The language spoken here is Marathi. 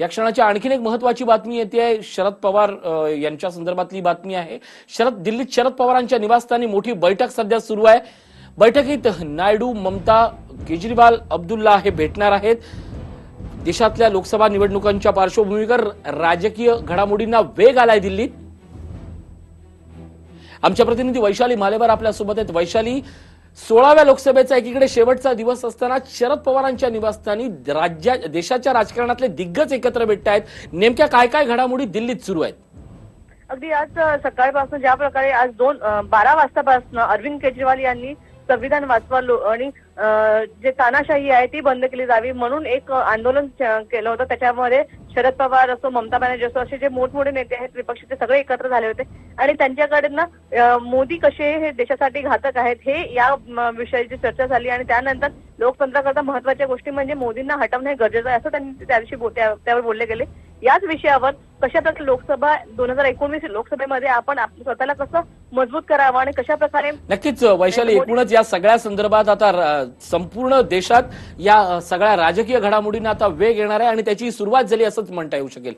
या क्षणाची आणखीन एक महत्वाची बातमी येते आहे. शरद पवार यांच्या संदर्भातली बातमी आहे. शरद दिल्लीत शरद पवारांच्या निवासस्थानी मोठी बैठक सध्या सुरू आहे. बैठकीत नायडू ममता केजरीवाल अब्दुल्ला हे भेटणार आहेत. देशातल्या लोकसभा निवडणुकांच्या पार्श्वभूमीवर राजकीय घडामोडींना वेग आलाय दिल्लीत. आमच्या प्रतिनिधी वैशाली मालेवर आपल्यासोबत आहेत. वैशाली सोळाव्या लोकसभेचा एकीकडे शेवटचा दिवस असताना शरद पवारांच्या निवासस्थानी राज्या देशाच्या राजकारणातले दिग्गज एकत्र भेटत आहेत. नेमक्या काय काय घडामोडी दिल्लीत सुरू आहेत? अगदी आज सकाळपासून ज्या प्रकारे आज दोन बारा वाजतापासून अरविंद केजरीवाल यांनी संविधान वाचवा आणि जे तानाशाही आहे ती बंद केली जावी म्हणून एक आंदोलन केलं होतं. त्याच्यामध्ये शरद पवार असो ममता बॅनर्जी असो असे जे मोठमोठे नेते आहेत विपक्ष ते सगळे एकत्र झाले होते. आणि त्यांच्याकडनं ना मोदी कसे हे देशासाठी घातक आहेत हे या विषयाची चर्चा झाली. आणि त्यानंतर लोकतंत्राकरता महत्त्वाच्या गोष्टी म्हणजे मोदींना हटवणं हे गरजेचं आहे असं त्यांनी त्या दिवशी त्यावर बोलले गेले. याच विषयावर कशा प्रकारे लोकसभा दोन हजार एकोणवीस लोकसभेमध्ये आपण आप- स्वतःला कसं मजबूत करावं आणि कशा प्रकारे नक्कीच वैशाली एकूणच या सगळ्या संदर्भात आता संपूर्ण देशात या सगळ्या राजकीय घडामोडींना आता वेग येणार आहे आणि त्याची सुरुवात झाली असंच म्हणता येऊ शकेल.